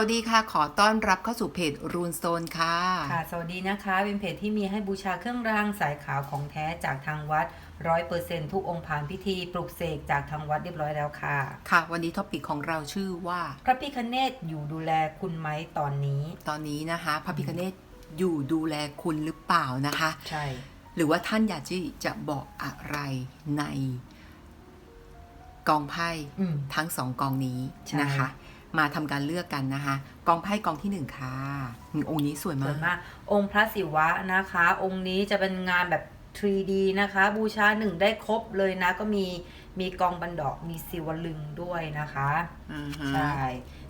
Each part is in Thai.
วัสดีค่ะ ขอต้อนรับเข้าสู่เพจรูนโซนค่ะ ค่ะ สวัสดีนะคะ เป็นเพจที่มีให้บูชาเครื่องรางสายขาวของแท้จากทางวัดร้อยเปอร์เซ็นทุกองค์ผ่านพิธีปลุกเสกจากทางวัดเรียบร้อยแล้วค่ะ ค่ะ วันนี้ท็อปิกของเราชื่อว่า พระพิคเนตอยู่ดูแลคุณไหมตอนนี้ ตอนนี้นะคะ พระพิคเนตอยู่ดูแลคุณหรือเปล่านะคะ ใช่ หรือว่าท่านอยากที่จะบอกอะไรในกองไพ่อืมทั้งสองกองนี้ใช่นะคะ มาทำการเลือกกันนะคะ กองไพ่กองที่หนึ่งค่ะอืมองค์นี้สวยส่มาวนกมาก องค์พระศิวะนะคะ องค์นี้จะเป็นงานแบบ 3D นะคะ บูชาหนึ่งได้ครบเลยนะ ก็มีมีกองบันดอกมีศิวลึงด้วยนะคะอือฮะใช่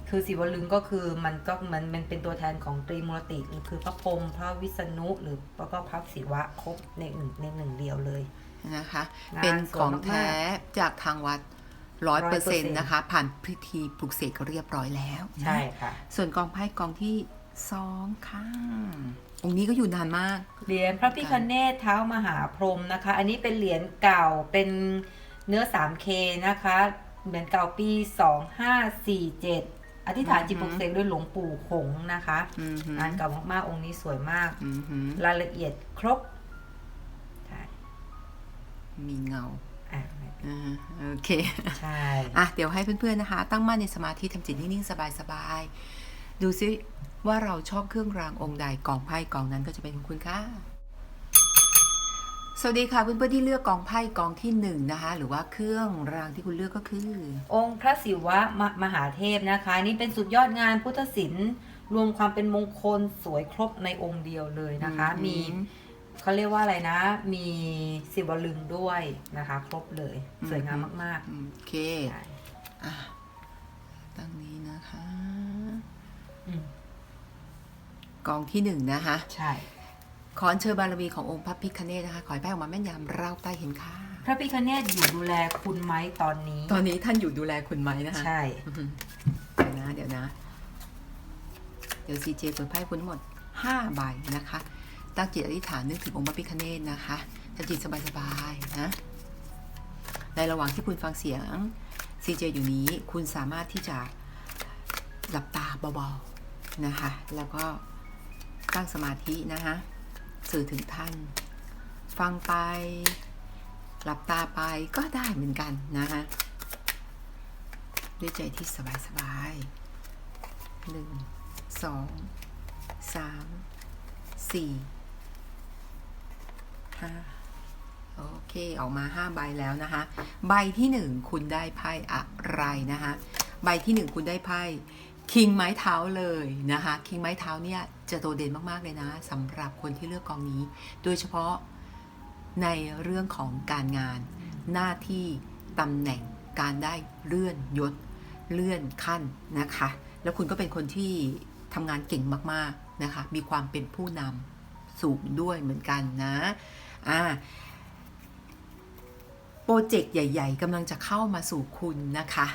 คือศิวลึงก็คือมันก็มันมันเป็นตัวแทนของตรีมูรติหรือคือพระพรหมพระวิษณุหรือแล้วก็พระศิวะครบในหนึ่งในหนึ่งเดียวเลยนะคะงานเป็นสวยของมากๆแท้จากทางวัด ร้อยเปอร์เซ็นต์100%นะคะ ผ่านพิธีปลุกเสกเรียบร้อยแล้วนะใช่ค่ะ ส่วนกองไพ่กองที่สองค่ะ องค์นี้ก็อยู่นานมาก เหรียญพระพิคเนศเท้ามหาพรหมนะคะ อันนี้เป็นเหรียญเก่าเป็นเนื้อ 3K นะคะ เหรียญเก่าปี 2547 อธิษฐานจิตปลุกเสกด้วยหลวงปู่หงส์นะคะอือหืองานเก่ามากๆ องค์นี้สวยมากอือหือรายละเอียดครบใช่มีเงา อะอ่าโอเค ใช่ อะ เดี๋ยวให้เพื่อนๆนะคะ ตั้งมั่นในสมาธิทำจิตนิ่งๆ สบายๆ ดูซิว่าเราชอบเครื่องรางองค์ใดกองไพ่กองนั้นก็จะเป็นของคุณค่ะ สวัสดีค่ะเพื่อนๆที่เลือกกองไพ่กองที่หนึ่งนะคะ หรือว่าเครื่องรางที่คุณเลือกก็คือ องค์พระศิวะมมหาเทพนะคะ นี่เป็นสุดยอดงานพุทธศิลป์รวมความเป็นมงคลสวยครบในองค์เดียวเลยนะคะอืมมี เขาเรียกว่าอะไรนะ มีศิวลึงด้วยนะคะ ครบเลยสวยงามมากโอเคๆใช่อะตั้งนี้นะคะอืมกองที่หนึ่งนะคะ ใช่ ขออัญเชิญบารมีขององค์พระพิคเนตนะคะ ขอให้แป้งออกมาแม่นยำเราใต้เห็นค่ะ พระพิคเนตอยู่ดูแลคุณไหมตอนนี้ ตอนนี้ท่านอยู่ดูแลคุณไหมนะคะ ใช่อือหือเดี๋ยวนะ เดี๋ยวนะ เดี๋ยวซีเจเปิดไพ่คุณทั้งหมด5ใบนะคะ ตั้งจิตอธิษฐานนึกถึงองค์พระพิคเนตนะคะจะจิตสบายๆนะ ในระหว่างที่คุณฟังเสียงซีเจอยู่นี้ คุณสามารถที่จะหลับตาเบาๆนะคะ แล้วก็ตั้งสมาธินะคะสื่อถึงท่าน ฟังไป หลับตาไปก็ได้เหมือนกันนะคะด้วยใจที่สบายสบายๆหนึ่งสองสามสี่ โอเคออกมาห้าใบแล้วนะคะ ใบที่หนึ่งคุณได้ไพ่อะไรนะคะ ใบที่หนึ่งคุณได้ไพ่คิงไม้เท้าเลยนะคะคิงไม้เท้าเนี่ยจะโดดเด่นมาก ๆ เลยนะสำหรับคนที่เลือกกองนี้ โดยเฉพาะในเรื่องของการงาน หน้าที่ตำแหน่งการได้เลื่อนยศเลื่อนขั้นนะคะ แล้วคุณก็เป็นคนที่ทำงานเก่งมาก ๆ นะคะ มีความเป็นผู้นำสูงด้วยเหมือนกันนะ อ่าโปรเจกต์ใหญ่ ๆกำลังจะเข้ามาสู่คุณนะคะ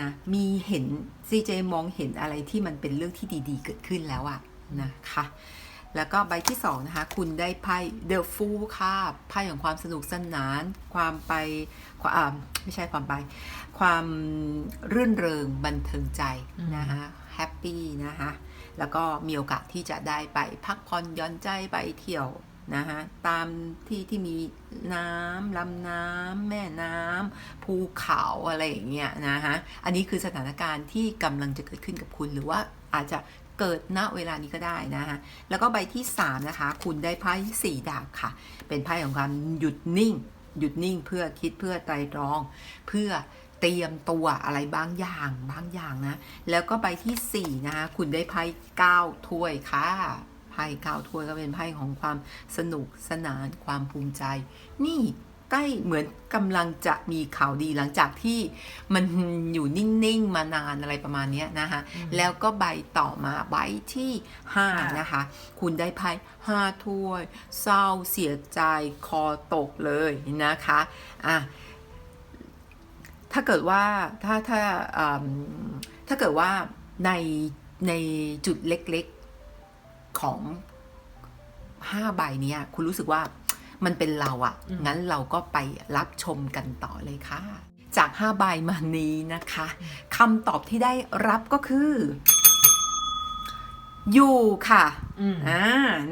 นะมีเห็น CJ มองเห็นอะไรที่มันเป็นเรื่องที่ดีๆ เกิดขึ้นแล้วอะนะคะแล้วก็ใบที่สองนะคะคุณได้ไพ่ The Fool ค่ะไพ่ของความสนุกสนาน ความไปความอ่าไม่ใช่ความไป ความรื่นเริงบันเทิงใจอืมนะคะแฮปปี้นะคะแล้วก็มีโอกาสที่จะได้ไปพักผ่อนหย่อนใจไปเที่ยว นะคะตามที่ที่มีน้ำลำน้ำแม่น้ำภูเขาอะไรอย่างเงี้ยนะคะอันนี้คือสถานการณ์ที่กำลังจะเกิดขึ้นกับคุณหรือว่าอาจจะเกิดณเวลานี้ก็ได้นะคะแล้วก็ใบที่ 3 นะคะ คุณได้ไพ่สี่ดาบค่ะ เป็นไพ่ของการหยุดนิ่ง หยุดนิ่งเพื่อคิดเพื่อไตรตรอง เพื่อเตรียมตัวอะไรบางอย่างบางอย่างนะ แล้วก็ใบที่ 4 นะคะ คุณได้ไพ่เก้าถ้วยค่ะ ไพ่เก้าถ้วยก็เป็นไพ่ของความสนุกสนานความภูมิใจ นี่ใกล้เหมือนกำลังจะมีข่าวดีหลังจากที่มันอยู่นิ่ง ๆ มานานอะไรประมาณเนี้ยนะคะ แล้วก็ใบต่อมาใบที่ 5 นะคะ คุณได้ไพ่ห้าถ้วย เศร้าเสียใจคอตกเลยนะคะอะถ้าเกิดว่าถ้าถ้าอืมถ้าเกิดว่าในในจุดเล็กๆ ของ5ใบเนี้ยคุณรู้สึกว่ามันเป็นเราอะ่ะอืมงั้นเราก็ไปรับชมกันต่อเลยค่ะ จาก5ใบมานี้นะคะคำตอบที่ได้รับก็คือ อยู่ค่ะอืมอ่า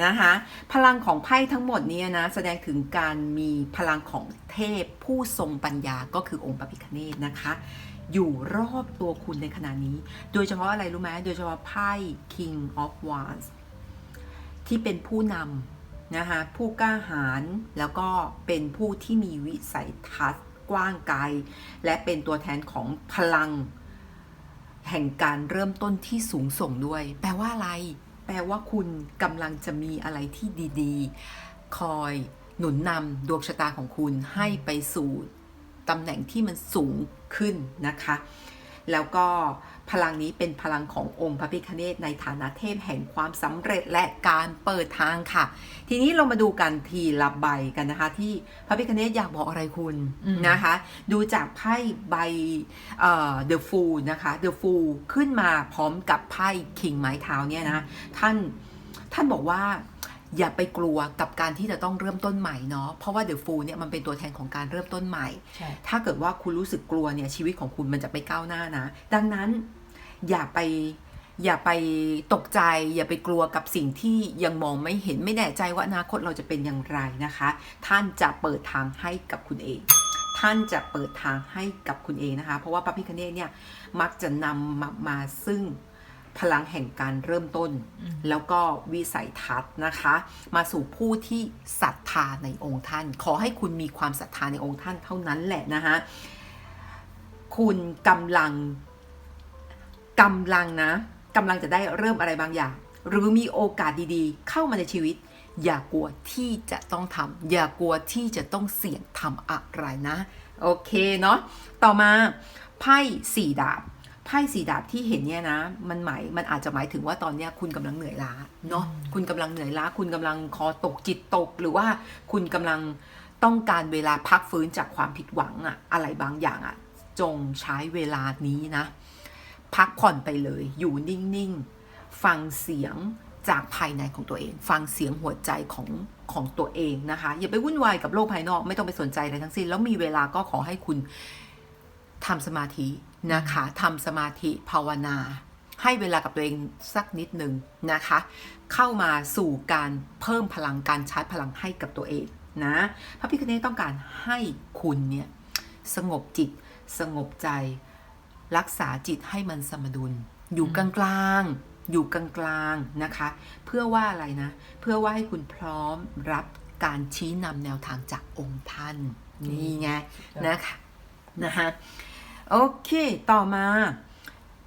นะคะ พลังของไพ่ทั้งหมดเนี้นะแสดงถึงการมีพลังของเทพผู้ทรงปัญญาก็คือองค์พระพิฆเนศนะคะ อยู่รอบตัวคุณในขณะนี้ โดยเฉพาะอะไรรู้ไหมโดยเฉพาะไพ่ King of Wands ที่เป็นผู้นำนะคะผู้กล้าหาญแล้วก็เป็นผู้ที่มีวิสัยทัศน์กว้างไกล และเป็นตัวแทนของพลัง แห่งการเริ่มต้นที่สูงส่งด้วย แปลว่าอะไร แปลว่าคุณกำลังจะมีอะไรที่ดีๆ คอยหนุนนำดวงชะตาของคุณให้ไปสู่ตำแหน่งที่มันสูงขึ้นนะคะ แล้วก็พลังนี้เป็นพลังขององค์พระพิฆเนศในฐานะเทพแห่งความสำเร็จและการเปิดทางค่ะ ทีนี้เรามาดูกันทีละใบกันนะคะ ที่พระพิฆเนศอยากบอกอะไรคุณอืมนะคะ ดูจากไพ่ใบเอ่อ The Fool นะคะ The Fool ขึ้นมาพร้อมกับไพ่ King ไม้เท้าเนี่ยนะ ท่านท่านบอกว่า อย่าไปกลัวกับการที่จะต้องเริ่มต้นใหม่เนาะเพราะว่า The Fool เนี่ยมันเป็นตัวแทนของการเริ่มต้นใหม่ใช่ถ้าเกิดว่าคุณรู้สึกกลัวเนี่ยชีวิตของคุณมันจะไปก้าวหน้านะ ดังนั้นอย่าไปอย่าไปตกใจ อย่าไปกลัวกับสิ่งที่ยังมองไม่เห็นไม่แน่ใจว่าอนาคตเราจะเป็นอย่างไรนะคะ ท่านจะเปิดทางให้กับคุณเอง ท่านจะเปิดทางให้กับคุณเองนะคะ เพราะว่าพระพิคเนตเนี่ยมักจะนำมามาซึ่ง พลังแห่งการเริ่มต้นอืมแล้วก็วิสัยทัศน์นะคะ มาสู่ผู้ที่ศรัทธาในองค์ท่าน ขอให้คุณมีความศรัทธาในองค์ท่านเท่านั้นแหละนะคะคุณกำลังกำลังนะกำลังจะได้เริ่มอะไรบางอย่าง หรือมีโอกาสดีๆ เข้ามาในชีวิต อย่ากลัวที่จะต้องทำอย่ากลัวที่จะต้องเสี่ยงทำอะไรนะ โอเคเนาะต่อมาไพ่สี่ดาบ ไพ่สี่ดาบที่เห็นเนี่ยนะ มันหมายมันอาจจะหมายถึงว่าตอนเนี้ยคุณกำลังเหนื่อยล้าเนาะคุณกำลังเหนื่อยล้า คุณกำลังคอตกจิตตก หรือว่าคุณกำลังต้องการเวลาพักฟื้นจากความผิดหวังอะอะไรบางอย่างอะจงใช้เวลานี้นะ พักผ่อนไปเลย อยู่นิ่งๆ ฟังเสียงจากภายในของตัวเอง ฟังเสียงหัวใจของของตัวเองนะคะ อย่าไปวุ่นวายกับโลกภายนอกไม่ต้องไปสนใจอะไรทั้งสิ้น แล้วมีเวลาก็ขอให้คุณทำสมาธิ นะคะทำสมาธิภาวนา ให้เวลากับตัวเองสักนิดหนึ่งนะคะ เข้ามาสู่การเพิ่มพลังการชาร์จพลังให้กับตัวเองนะพระพิคเนตต้องการให้คุณเนี่ยสงบจิต สงบใจ รักษาจิตให้มันสมดุล อยู่กลางๆอยู่กลางๆนะคะ เพื่อว่าอะไรนะ เพื่อว่าให้คุณพร้อมรับการชี้นำแนวทางจากองค์ท่าน นี่ไงนะคะนะคะ โอเค ต่อมา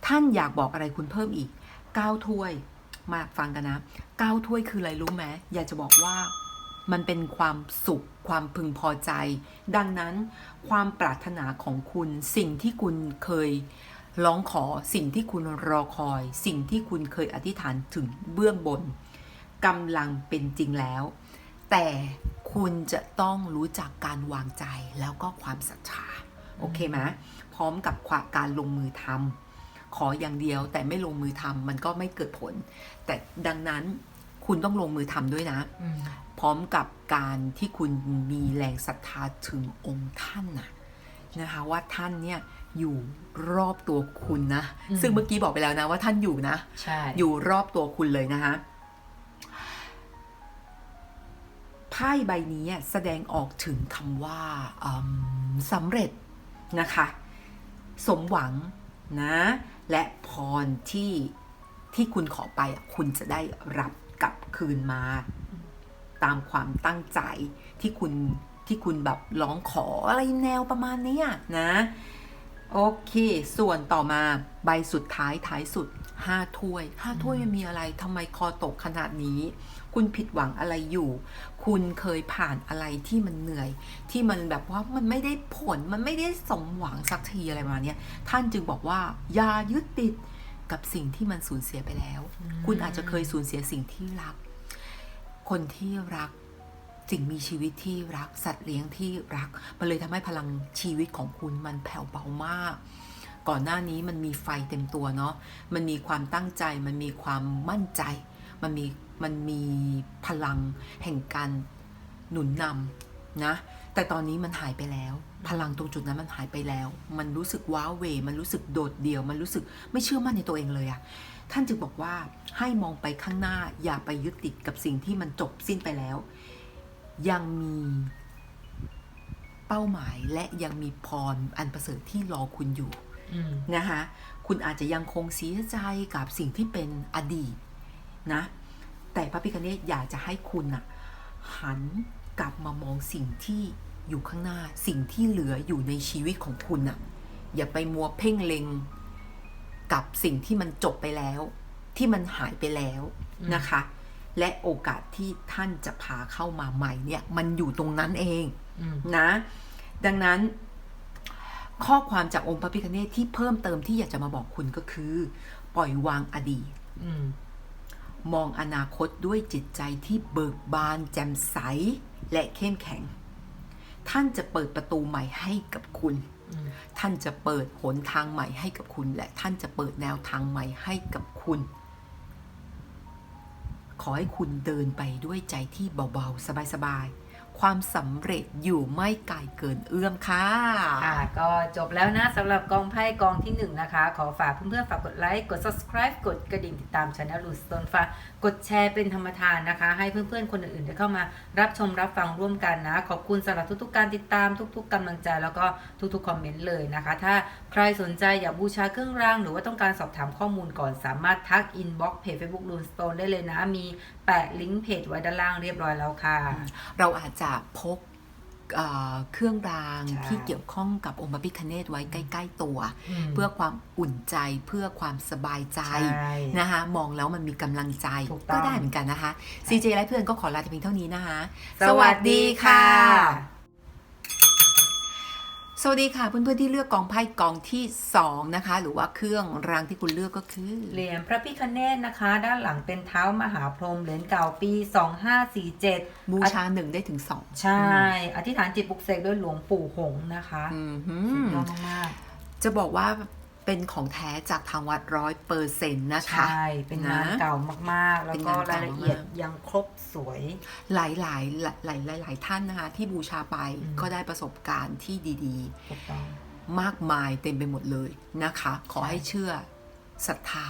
ท่านอยากบอกอะไรคุณเพิ่มอีก9ถ้วย มาฟังกันนะ9ถ้วยคืออะไรรู้ไหมอยากจะบอกว่ามันเป็นความสุขความพึงพอใจ ดังนั้น ความปรารถนาของคุณสิ่งที่คุณเคยร้องขอสิ่งที่คุณรอคอย สิ่งที่คุณเคยอธิษฐานถึงเบื้องบนกำลังเป็นจริงแล้ว แต่คุณจะต้องรู้จักการวางใจแล้วก็ความศรัทธาโอเคไหม พร้อมกับการลงมือทำขออย่างเดียวแต่ไม่ลงมือทำมันก็ไม่เกิดผล แต่ดังนั้นคุณต้องลงมือทำด้วยนะอืมพร้อมกับการที่คุณมีแรงศรัทธาถึงองค์ท่านนะนะคะว่าท่านเนี่ยอยู่รอบตัวคุณนะอืมซึ่งเมื่อกี้บอกไปแล้วนะว่าท่านอยู่นะใช่อยู่รอบตัวคุณเลยนะคะไพ่ใบนี้แสดงออกถึงคำว่าอืมสำเร็จนะคะ สมหวังนะและพรที่ที่คุณขอไปคุณจะได้รับกลับคืนมา ตามความตั้งใจที่คุณที่คุณแบบร้องขออะไรแนวประมาณนี้นะ โอเค ส่วนต่อมาใบสุดท้ายท้ายสุด 5ถ้วย5ถ้วยมันมีอะไรทำไมคอตกขนาดนี้ คุณผิดหวังอะไรอยู่ คุณเคยผ่านอะไรที่มันเหนื่อย ที่มันแบบว่ามันไม่ได้ผลมันไม่ได้สมหวังสักทีอะไรประมาณเนี้ยท่านจึงบอกว่าอย่ายึดติดกับสิ่งที่มันสูญเสียไปแล้ว คุณอาจจะเคยสูญเสียสิ่งที่รัก คนที่รักสิ่งมีชีวิตที่รักสัตว์เลี้ยงที่รัก มันเลยทำให้พลังชีวิตของคุณมันแผ่วเบามาก ก่อนหน้านี้มันมีไฟเต็มตัวเนาะ มันมีความตั้งใจ มันมีความมั่นใจ มันมี มันมีพลังแห่งการหนุนนำนะ แต่ตอนนี้มันหายไปแล้ว พลังตรงจุดนั้นมันหายไปแล้ว มันรู้สึกว้าเว มันรู้สึกโดดเดี่ยว มันรู้สึกไม่เชื่อมั่นในตัวเองเลยอะท่านจึงบอกว่าให้มองไปข้างหน้าอย่าไปยึดติดกับสิ่งที่มันจบสิ้นไปแล้ว ยังมีเป้าหมายและยังมีพรอันประเสริฐที่รอคุณอยู่ นะคะคุณอาจจะยังคงเสียใจกับสิ่งที่เป็นอดีตนะแต่พระพิคเนตอยากจะให้คุณน่ะหันกลับมามองสิ่งที่อยู่ข้างหน้าสิ่งที่เหลืออยู่ในชีวิตของคุณน่ะอย่าไปมัวเพ่งเล็ง กับสิ่งที่มันจบไปแล้ว ที่มันหายไปแล้วนะคะ และโอกาสที่ท่านจะพาเข้ามาใหม่เนี่ย มันอยู่ตรงนั้นเองอืมนะ ดังนั้น ข้อความจากองค์พระพิคเนตที่เพิ่มเติมที่อยากจะมาบอกคุณก็คือ ปล่อยวางอดีตอืมมองอนาคตด้วยจิตใจที่เบิกบาน แจ่มใสและเข้มแข็ง ท่านจะเปิดประตูใหม่ให้กับคุณอืมท่านจะเปิดหนทางใหม่ให้กับคุณ และท่านจะเปิดแนวทางใหม่ให้กับคุณ ขอให้คุณเดินไปด้วยใจที่เบาๆ สบายๆ ความสำเร็จอยู่ไม่ไกลเกินเอื้อมค่ะค่ะก็จบแล้วนะสำหรับกองไพ่กองที่ 1 นะคะ ขอฝากเพื่อนๆฝากกดไลค์กด subscribe กดกระดิ่งติดตามช anel ลูสโตนฟ้ากดแชร์เป็นธรรมทานนะคะ ให้เพื่อนๆ คนอื่นๆ ได้เข้ามารับชมรับฟังร่วมกันนะ ขอบคุณสำหรับทุกๆ การติดตามทุก ๆกำลังใจแล้วก็ทุกๆคอมเมนต์เลยนะคะ ถ้าใครสนใจอยากบูชาเครื่องราง หรือว่าต้องการสอบถามข้อมูลก่อนสามารถทัก inbox เพจ Facebook ลูสโตนได้เลยนะมีแปะลิงก์เพจไว้ด้านล่างเรียบร้อยแล้วค่ะ เราอาจจะพกเอ่อเครื่องรางใช่ที่เกี่ยวข้องกับองค์พระพิคเนตไว้ใกล้ ๆ ตัวมเพื่อความอุ่นใจเพื่อความสบายใจใช่นะคะมองแล้วมันมีกำลังใจถูกต้องก็ได้เหมือนกันนะคะ CJ และเพื่อนก็ขอลาแต่เพียงเท่านี้นะคะ สวัสดีค่ะ สวัสดีค่ะเพื่อนๆที่เลือกกองไพ่กองที่ 2 นะคะ หรือว่าเครื่องรางที่คุณเลือกก็คือ เหรียญพระพิคเนตนะคะ ด้านหลังเป็นเท้ามหาพรหมเหรียญเก่าปี 2547 บูชาหนึ่งได้ถึงสองใช่ อธิษฐานจิตปลุกเสกด้วยหลวงปู่หงส์นะคะอืมหืสุดมยอดมากจะบอกว่า เป็นของแท้จากทางวัดร้อยเปอร์เซ็นต์นะๆคะ ใช่ เป็นงานนะเก่ามากๆ แล้วก็เป็นงานเก่ารายละเอียดมากยังครบสวยหลายหลายหลายหลายหลายหลายท่านนะคะ ที่บูชาไปอืมก็ได้ประสบการณ์ที่ดีถูกต้องๆมากมายเต็มไปหมดเลยนะคะ ขอให้เชื่อศรัทธา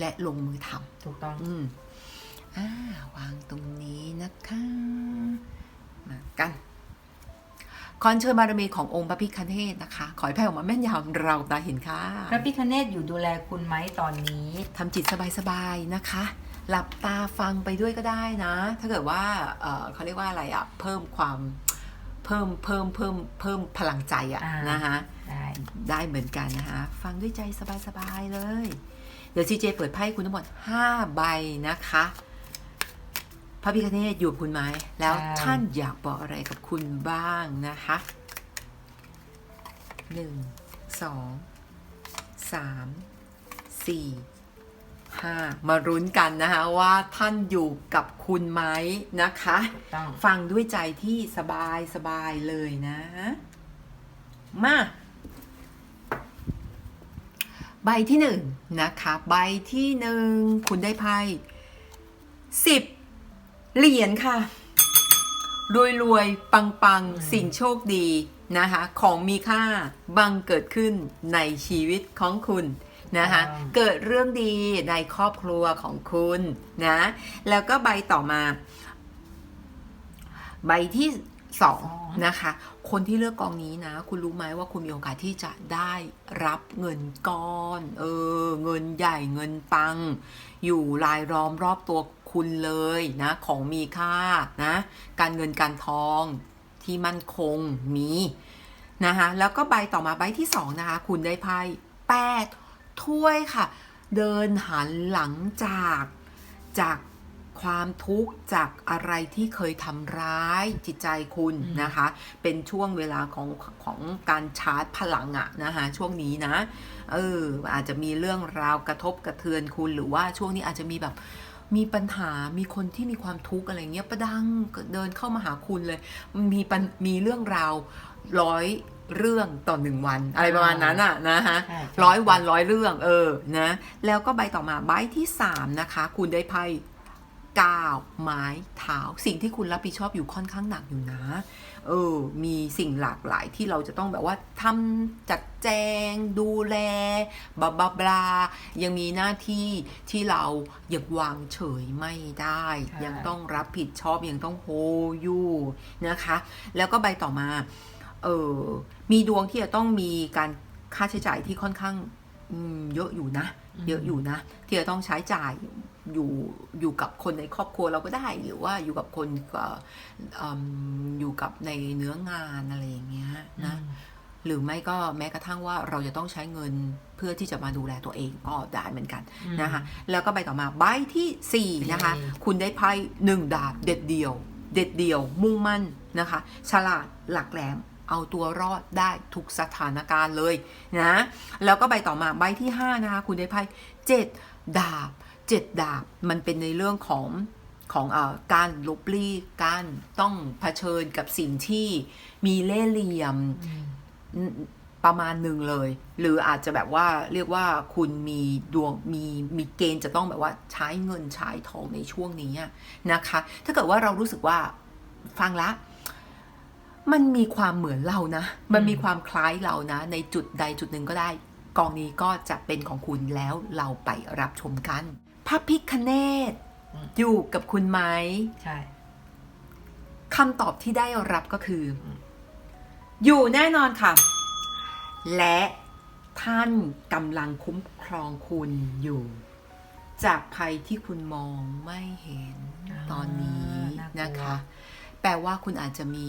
และลงมือทถูกต้องำอืมอ่าวางตรงนี้นะคะ มากัน ขอเชิญบารมีขององค์พระพิคเนตนะคะ ขอให้แผ่ออกมาแม่นยำเราตาเห็นค่ะ พระพิคเนตอยู่ดูแลคุณไหมตอนนี้ทำจิตสบายๆนะคะ หลับตาฟังไปด้วยก็ได้นะ ถ้าเกิดว่าเอ่อเขาเรียกว่าอะไรอะเพิ่มความเพิ่มเพิ่มเพิ่มเพิ่มพลังใจอะอ่านนะคะได้ได้เหมือนกันนะคะ ฟังด้วยใจสบายๆเลย เดี๋ยวซีเจเปิดไพ่คุณทั้งหมด 5 ใบนะคะ พระพิคเนตอยู่กับคุณไหมแล้วท่านอยากบอกอะไรกับคุณบ้างนะคะหนึ่งสองสามสี่ห้ามารุ้นกันนะคะว่าท่านอยู่กับคุณไหมนะคะถูกต้องฟังด้วยใจที่สบายสบายเลยนะ มาใบที่หนึ่งนะคะ ใบที่หนึ่งคุณได้ไพ่สิบ เหรียญค่ะ รวยรวยๆปังปังๆอืมสิ่งโชคดีนะคะ ของมีค่าบังเกิดขึ้นในชีวิตของคุณนะคะ เกิดเรื่องดีในครอบครัวของคุณนะ แล้วก็ใบต่อมา ใบที่สองนะคะ คนที่เลือกกองนี้นะ คุณรู้ไหมว่าคุณมีโอกาสที่จะได้รับเงินก้อน เออ เงินใหญ่เงินปัง อยู่รายล้อมรอบตัว คุณเลยนะของมีค่านะการเงินการทองที่มั่นคงมีนะคะแล้วก็ใบต่อมาใบที่สองนะคะ คุณได้ไพ่แปดถ้วยค่ะ เดินหันหลังจากจากความทุกข์จากอะไรที่เคยทำร้ายจิตใจคุณนะคะ เป็นช่วงเวลาของของการชาร์จพลังอะนะคะช่วงนี้นะ เอออาจจะมีเรื่องราวกระทบกระเทือนคุณหรือว่าช่วงนี้อาจจะมีแบบ มีปัญหามีคนที่มีความทุกข์อะไรเงี้ยประดังเดินเข้ามาหาคุณเลย มีปัญมีเรื่องราวร้อยเรื่องต่อหนึ่งวันอะไรประมาณนั้นอะนะคะใช่ร้อยวันร้อยเรื่องเออนะแล้วก็ใบต่อมาใบที่สามนะคะ คุณได้ไพ่ ก้าวไม้เท้าสิ่งที่คุณรับผิดชอบอยู่ค่อนข้างหนักอยู่นะ เออ มีสิ่งหลากหลายที่เราจะต้องแบบว่าทำจัดแจง ดูแลบลาบลาบลายังมีหน้าที่ที่เรายังวางเฉยไม่ได้ค่ะยังต้องรับผิดชอบ ยังต้องโฮอยู่นะคะ แล้วก็ใบต่อมา เออมีดวงที่จะต้องมีการค่าใช้จ่ายที่ค่อนข้างอืมเยอะอยู่นะ เยอะอยู่นะ ที่จะต้องใช้จ่าย อยู่อยู่กับคนในครอบครัวเราก็ได้ หรือว่าอยู่กับคนเอ่ออืมอยู่กับในเนื้องานอะไรอย่างเงี้ยนะหรือไม่ก็แม้กระทั่งว่าเราจะต้องใช้เงินเพื่อที่จะมาดูแลตัวเองก็ได้เหมือนกันนะคะแล้วก็ใบต่อมาใบที่4นะคะนี่คุณได้ไพ่หนึ่งดาบเด็ดเดียว เด็ดเดียว มุ่งมั่นนะคะ ฉลาดหลักแหลมเอาตัวรอดได้ทุกสถานการณ์เลยนะแล้วก็ใบต่อมาใบที่5นะคะคุณได้ไพ่เจ็ดดาบ เจ็ดดาบมันเป็นในเรื่องของของเออการลบลีการต้องเผชิญกับสิ่งที่มีเล่ห์เหลี่ยมประมาณหนึ่งเลย หรืออาจจะแบบว่าเรียกว่าคุณมีดวงมีมีเกณฑ์จะต้องแบบว่าใช้เงินใช้ทองในช่วงนี้อะนะคะ ถ้าเกิดว่าเรารู้สึกว่าฟังละ มันมีความเหมือนเรานะ มันมีความคล้ายเรานะ ในจุดใดจุดหนึ่งก็ได้ กองนี้ก็จะเป็นของคุณแล้วเราไปรับชมกันพ ระพิคเนตอืมอยู่กับคุณไหมใช่คำตอบที่ได้รับก็คือออยู่แน่นอนค่ะ และท่านกำลังคุ้มครองคุณอยู่ จากภัยที่คุณมองไม่เห็นอ่าตอนนี้น่ากลัวนะคะ แปลว่าคุณอาจจะมี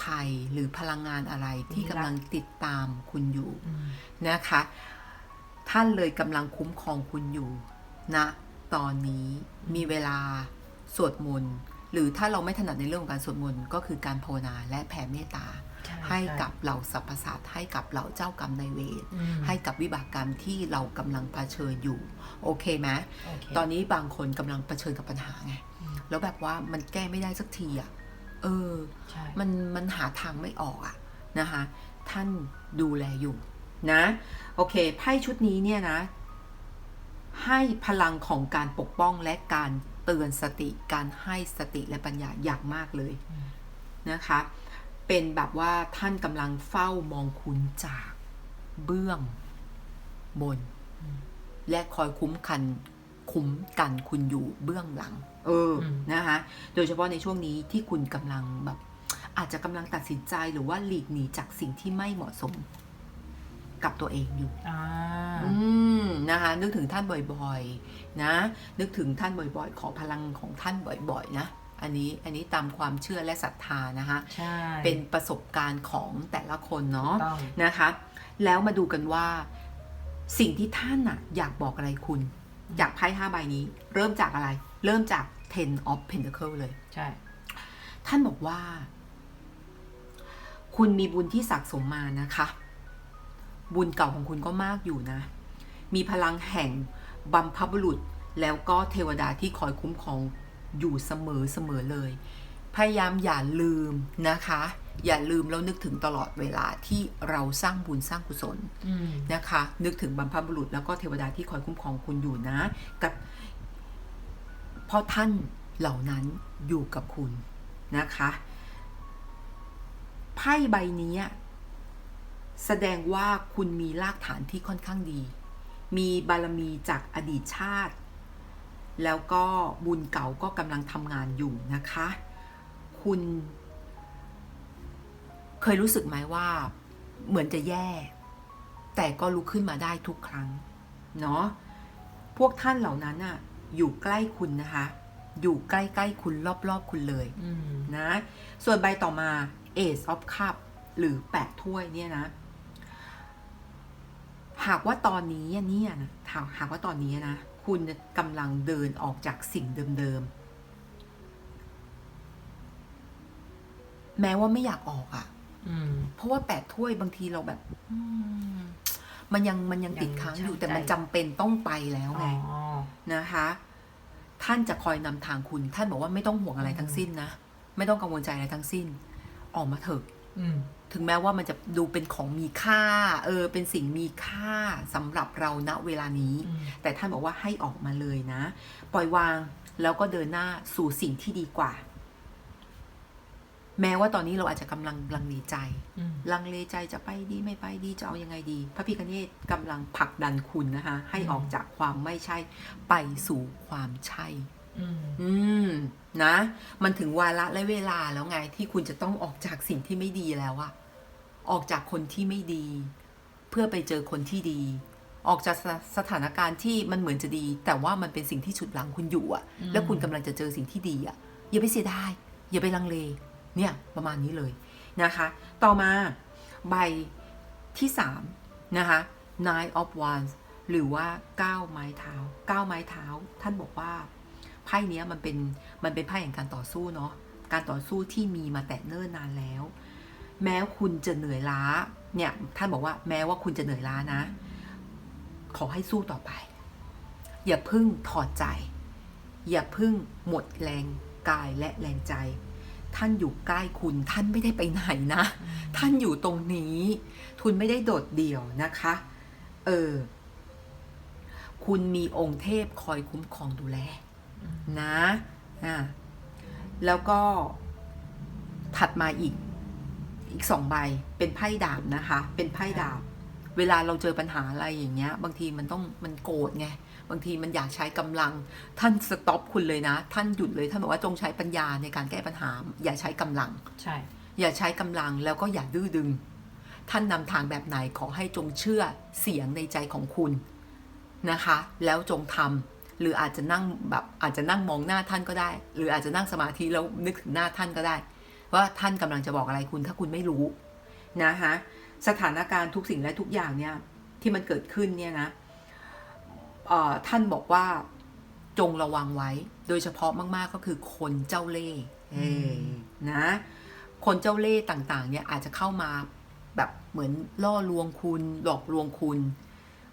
ภัยหรือพลังงานอะไรที่ลี้ลักำบลังติดตามคุณอยู่อืมนะคะ ท่านเลยกำลังคุ้มครองคุณอยู่ณนะ ตอนนี้มีเวลาสวดมนต์หรือถ้าเราไม่ถนัดในเรื่องของการสวดมนต์ก็คือการภาวนาและแผ่เมตตาช่ให้กับเหล่าสรรพสัตว์ให้กับเหล่าเจ้ากรรมนายเวรอืมให้กับวิบากกรรมที่เรากำลังเผชิญอยู่ โอเคไหมโอเคตอนนี้บางคนกำลังเผชิญกับปัญหาไงอืมแล้วแบบว่ามันแก้ไม่ได้สักทีอะเออใช่มันมันหาทางไม่ออกอะนะคะท่านดูแลอยู่นะ โอเคไพ่ชุดนี้เนี่ยนะ ให้พลังของการปกป้องและการเตือนสติ การให้สติและปัญญาอย่างมากเลยนะคะ เป็นแบบว่าท่านกำลังเฝ้ามองคุณจากเบื้องบน และคอยคุ้มกันคุ้มกันคุณอยู่เบื้องหลัง เอออมนะคะโดยเฉพาะในช่วงนี้ที่คุณกำลังแบบ อาจจะกำลังตัดสินใจหรือว่าหลีกหนีจากสิ่งที่ไม่เหมาะสม กับตัวเองอยู่อ่าอืมนะคะ นึกถึงท่านบ่อยๆ นะ นึกถึงท่านบ่อยๆ ขอพลังของท่านบ่อยๆ นะ อันนี้อันนี้ตามความเชื่อและศรัทธานะคะใช่เป็นประสบการณ์ของแต่ละคนเนาะต้องนะคะ แล้วมาดูกันว่าสิ่งที่ท่านอะอยากบอกอะไรคุณ จากไพ่ห้าใบนี้ เริ่มจากอะไร เริ่มจาก ten of pentacle เลย ใช่ ท่านบอกว่า คุณมีบุญที่สะสมมานะคะ บุญเก่าของคุณก็มากอยู่นะ มีพลังแห่งบัมพบุรุษ แล้วก็เทวดาที่คอยคุ้มครองอยู่เสมอเสมอเลย พยายามอย่าลืมนะคะ อย่าลืมแล้วนึกถึงตลอดเวลาที่เราสร้างบุญสร้างกุศลอืมนะคะ นึกถึงบรรพบุรุษ แล้วก็เทวดาที่คอยคุ้มครองคุณอยู่นะ กับเพราะท่านเหล่านั้นอยู่กับคุณนะคะ ไพ่ใบนี้อะ แสดงว่าคุณมีรากฐานที่ค่อนข้างดี มีบารมีจากอดีตชาติ แล้วก็บุญเก่าก็กำลังทำงานอยู่นะคะ คุณ เคยรู้สึกไหมว่า เหมือนจะแย่ แต่ก็ลุกขึ้นมาได้ทุกครั้ง เนาะ พวกท่านเหล่านั้นอะอยู่ใกล้คุณนะคะ อยู่ใกล้ๆคุณรอบๆคุณเลยอืมนะ ส่วนใบต่อมา Ace of Cup หรือแปดถ้วยเนี่ยนะ หากว่าตอนนี้เนี่ยนะหากหากว่าตอนนี้นะ คุณกำลังเดินออกจากสิ่งเดิมๆ แม้ว่าไม่อยากออกอะ่ะอืมเพราะว่าแปดถ้วยบางทีเราแบบอืมมันยังมันยังติดค้างอยู่ยังแต่มันใช่จำเป็นต้องไปแล้วอ๋ไงอนะคะ ท่านจะคอยนำทางคุณ ท่านบอกว่าไม่ต้องห่วงอะไรทั้งสิ้นนะ ไม่ต้องกังวลใจอะไรทั้งสิ้น ออกมาเถอะอืม ถึงแม้ว่ามันจะดูเป็นของมีค่า เออ เป็นสิ่งมีค่าสำหรับเราณเวลานี้อืมแต่ท่านบอกว่าให้ออกมาเลยนะ ปล่อยวางแล้วก็เดินหน้าสู่สิ่งที่ดีกว่า แม้ว่าตอนนี้เราอาจจะกำลังลังเลใจอืมลังเลใจจะไปดีไม่ไปดีจะเอายังไงดี พระพิคเนตกำลังผลักดันคุณนะคะ ให้ออกจากความไม่ใช่ไปสู่ความใช่ อืมอืม นะ มันถึงวาระและเวลาแล้วไงที่คุณจะต้องออกจากสิ่งที่ไม่ดีแล้วอะออกจากคนที่ไม่ดี เพื่อไปเจอคนที่ดี ออกจากสสถานการณ์ที่มันเหมือนจะดี แต่ว่ามันเป็นสิ่งที่ฉุดหลังคุณอยู่อะอืมแล้วคุณกำลังจะเจอสิ่งที่ดีอะอย่าไปเสียดายอย่าไปลังเล เนี่ยประมาณนี้เลยนะคะ ต่อมาใบที่สามนะคะ nine of wands หรือว่าเก้าไม้เท้าเก้าไม้เท้า ท่านบอกว่า ไพ่เนี้ยมันเป็นมันเป็นไพ่แห่งการต่อสู้เนาะการต่อสู้ที่มีมาแต่เนิ่นนานแล้ว แม้คุณจะเหนื่อยล้าเนี่ยท่านบอกว่าแม้ว่าคุณจะเหนื่อยล้านะ ขอให้สู้ต่อไป อย่าพึ่งถอดใจ อย่าพึ่งหมดแรงกายและแรงใจ ท่านอยู่ใกล้คุณท่านไม่ได้ไปไหนนะ ท่านอยู่ตรงนี้ ทุนไม่ได้โดดเดี่ยวนะคะ เออ คุณมีองค์เทพคอยคุ้มครองดูแล นะอ่าแล้วก็ถัดมาอีกอีกสองใบเป็นไพ่ดาบนะคะ เป็นไพ่ดาบ เวลาเราเจอปัญหาอะไรอย่างเงี้ย บางทีมันต้องมันโกรธไงบางทีมันอยากใช้กำลังท่านสต็อปคุณเลยนะ ท่านหยุดเลยท่านบอกว่าจงใช้ปัญญาในการแก้ปัญหา อย่าใช้กำลังใช่ อย่าใช้กำลังแล้วก็อย่าดื้อดึง ท่านนำทางแบบไหนขอให้จงเชื่อเสียงในใจของคุณนะคะ แล้วจงทำ หรืออาจจะนั่งแบบอาจจะนั่งมองหน้าท่านก็ได้ หรืออาจจะนั่งสมาธิแล้วนึกถึงหน้าท่านก็ได้ ว่าท่านกำลังจะบอกอะไรคุณถ้าคุณไม่รู้นะคะสถานการณ์ทุกสิ่งและทุกอย่างเนี่ยที่มันเกิดขึ้นเนี่ยนะท่านบอกว่าจงระวังไว้ โดยเฉพาะมากๆก็คือคนเจ้าเล่ห์นะ คนเจ้าเล่ห์ต่างๆ เนี่ยอาจจะเข้ามาแบบเหมือนล่อลวงคุณหลอกลวงคุณ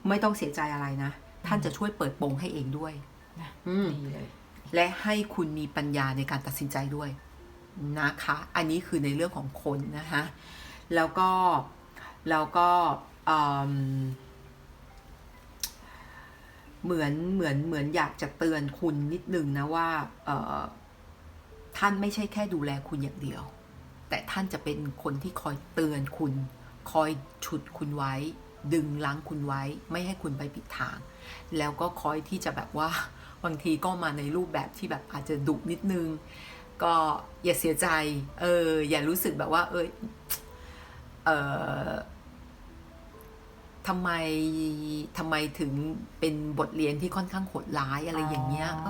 ไม่ต้องเสียใจอะไรนะ ท่านจะช่วยเปิดโปงให้เองด้วยนะอืมดีเลยและให้คุณมีปัญญาในการตัดสินใจด้วยนะคะ อันนี้คือในเรื่องของคนนะคะแล้วก็แล้วก็อืมเหมือนเหมือนเหมือนอยากจะเตือนคุณนิดนึงนะว่าเอ่อท่านไม่ใช่แค่ดูแลคุณอย่างเดียว แต่ท่านจะเป็นคนที่คอยเตือนคุณ คอยฉุดคุณไว้ ดึงล้างคุณไว้ ไม่ให้คุณไปผิดทาง แล้วก็คอยที่จะแบบว่าบางทีก็มาในรูปแบบที่แบบอาจจะดุนิดนึง ก็อย่าเสียใจ เออ อย่ารู้สึกแบบว่า เอยเออทำไมทำไมถึงเป็นบทเรียนที่ค่อนข้างโหดร้ายอะไรอย่างเงี้ย เอ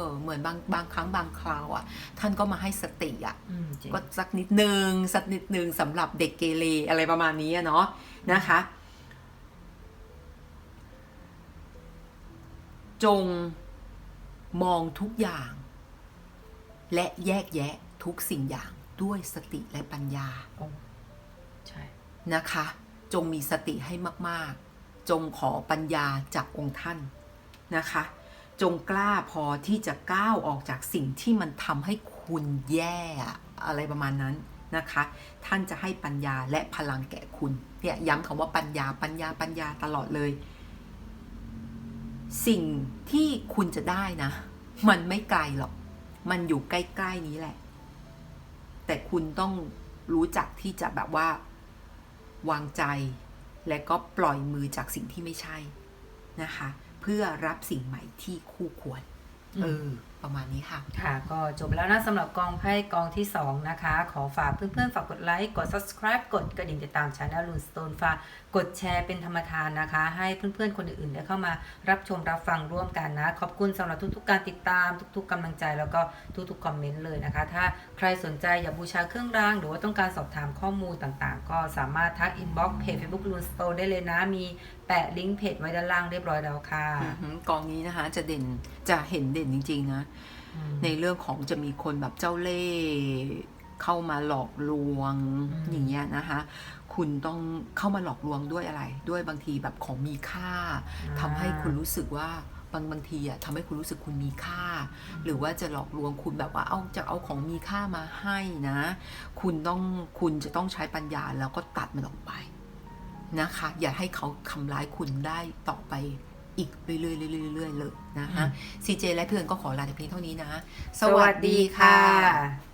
อ เหมือนบางบางครั้งบางคราวอะ ท่านก็มาให้สติอะอืมจริงก็สักนิดนึงสักนิดนึงสำหรับเด็กเกเรอะไรประมาณนี้อะเนาะนะคะ จงมองทุกอย่าง และแยกแยะทุกสิ่งอย่างด้วยสติและปัญญาโอ้ใช่นะคะ จงมีสติให้มาก ๆ จงขอปัญญาจากองค์ท่านนะคะ จงกล้าพอที่จะก้าวออกจากสิ่งที่มันทำให้คุณแย่อะอะไรประมาณนั้นนะคะ ท่านจะให้ปัญญาและพลังแก่คุณเนี่ยย้ำคำว่าปัญญาปัญญาปัญญาตลอดเลย สิ่งที่คุณจะได้นะ มันไม่ไกลหรอก มันอยู่ใกล้ ๆ นี้แหละ แต่คุณต้องรู้จักที่จะแบบว่า วางใจ และก็ปล่อยมือจากสิ่งที่ไม่ใช่นะคะ เพื่อรับสิ่งใหม่ที่คู่ควร เออ ประมาณนี้ค่ะ ค่ะก็จบแล้วนะสำหรับกองไพ่กองที่ 2 นะคะ ขอฝากเพื่อนๆ ฝากกดไลค์ กด subscribe กดกระดิ่งติดตามช anel ลูนสโตนฝากกดแชร์เป็นธรรมทานนะคะ ให้เพื่อนๆ คนอื่นๆได้เข้ามารับชมรับฟังร่วมกันนะ ขอบคุณสำหรับทุกๆ การติดตาม ทุกๆกำลังใจแล้วก็ทุกๆคอมเมนต์เลยนะคะ ถ้าใครสนใจอยากบูชาเครื่องราง หรือว่าต้องการสอบถามข้อมูลต่างๆ ก็สามารถทัก inbox เพจ Facebook ลูนสโตนได้เลยนะมีแปะลิงก์เพจไว้ด้านล่างเรียบร้อยแล้วค่ะอือหือกองนี้นะคะจะเด่นจะเห็นเด่นจริงๆนะในเรื่องของจะมีคนแบบเจ้าเล่ห์เข้ามาหลอกลวงอืมอย่างเงี้ยนะคะ คุณต้องเข้ามาหลอกลวงด้วยอะไร ด้วยบางทีแบบของมีค่าทำให้คุณรู้สึกว่าบางบางทีอะทำให้คุณรู้สึกคุณมีค่า หรือว่าจะหลอกลวงคุณแบบว่าเอาจะเอาของมีค่ามาให้นะ คุณต้องคุณจะต้องใช้ปัญญาแล้วก็ตัดมันออกไปนะคะ อย่าให้เขาทำร้ายคุณได้ต่อไป อีกเรื่อยๆเรื่อยๆเรื่อยๆเลยนะคะซีเจและเพื่อนก็ขอลาแต่เพียงเท่านี้นะ สวัสดีค่ะ